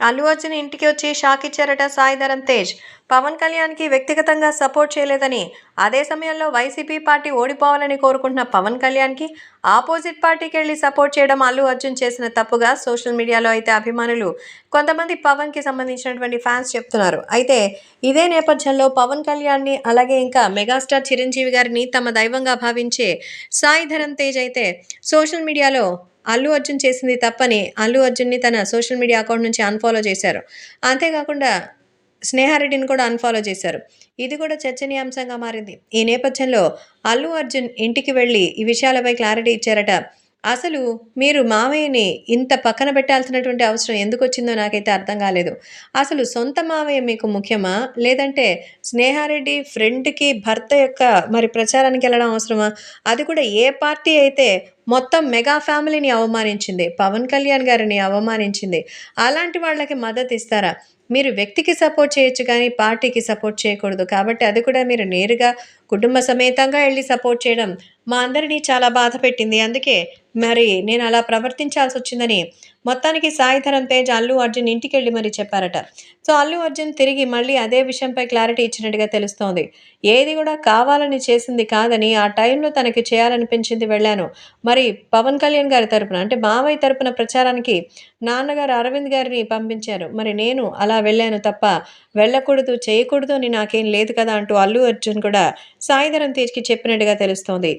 అల్లు అర్జున్ ఇంటికి వచ్చి షాక్ ఇచ్చారట సాయిధరం తేజ్. పవన్ కళ్యాణ్కి వ్యక్తిగతంగా సపోర్ట్ చేయలేదని అదే సమయంలో వైసీపీ పార్టీ ఓడిపోవాలని కోరుకుంటున్న పవన్ కళ్యాణ్కి ఆపోజిట్ పార్టీకి వెళ్ళి సపోర్ట్ చేయడం అల్లు అర్జున్ చేసిన తప్పుగా సోషల్ మీడియాలో అయితే అభిమానులు కొంతమంది పవన్కి సంబంధించినటువంటి ఫ్యాన్స్ చెప్తున్నారు. అయితే ఇదే నేపథ్యంలో పవన్ కళ్యాణ్ని అలాగే ఇంకా మెగాస్టార్ చిరంజీవి గారిని తమ దైవంగా భావించే సాయిధరం తేజ్ అయితే సోషల్ మీడియాలో అల్లు అర్జున్ చేసింది తప్పని అల్లు అర్జున్ని తన సోషల్ మీడియా అకౌంట్ నుంచి అన్ఫాలో చేశారు. అంతేకాకుండా స్నేహారెడ్డిని కూడా అన్ఫాలో చేశారు. ఇది కూడా చర్చనీయాంశంగా మారింది. ఈ నేపథ్యంలో అల్లు అర్జున్ ఇంటికి వెళ్ళి ఈ విషయాలపై క్లారిటీ ఇచ్చారట అసలు మీరు మావయ్యని ఇంత పక్కన పెట్టాల్సినటువంటి అవసరం ఎందుకు వచ్చిందో నాకైతే అర్థం కాలేదు. అసలు సొంత మావయ్య మీకు ముఖ్యమా? లేదంటే స్నేహారెడ్డి ఫ్రెండ్కి భర్త యొక్క మరి ప్రచారానికి వెళ్ళడం అవసరమా? అది కూడా ఏ పార్టీ అయితే మొత్తం మెగా ఫ్యామిలీని అవమానించింది పవన్ కళ్యాణ్ గారిని అవమానించింది అలాంటి వాళ్ళకి మద్దతు ఇస్తారా? మీరు వ్యక్తికి సపోర్ట్ చేయొచ్చు కానీ పార్టీకి సపోర్ట్ చేయకూడదు. కాబట్టి అది కూడా మీరు నేరుగా కుటుంబ సమేతంగా వెళ్ళి సపోర్ట్ చేయడం మా అందరినీ చాలా బాధ పెట్టింది. అందుకే మరి నేను అలా ప్రవర్తించాల్సి వచ్చిందని మొత్తానికి సాయిధరం తేజ్ అల్లు అర్జున్ ఇంటికెళ్ళి మరి చెప్పారట. సో అల్లు అర్జున్ తిరిగి మళ్ళీ అదే విషయంపై క్లారిటీ ఇచ్చినట్టుగా తెలుస్తోంది. ఏది కూడా కావాలని చేసింది కాదని ఆ టైంలో తనకి చేయాలనిపించింది వెళ్ళాను. మరి పవన్ కళ్యాణ్ గారి తరపున అంటే మావయ్య తరపున ప్రచారానికి నాన్నగారు అరవింద్ గారిని పంపించారు. మరి నేను అలా వెళ్ళాను తప్ప వెళ్ళకూడదు చేయకూడదు అని నాకేం లేదు కదా అంటూ అల్లు అర్జున్ కూడా సాయిధరం తేజ్కి చెప్పినట్టుగా తెలుస్తోంది.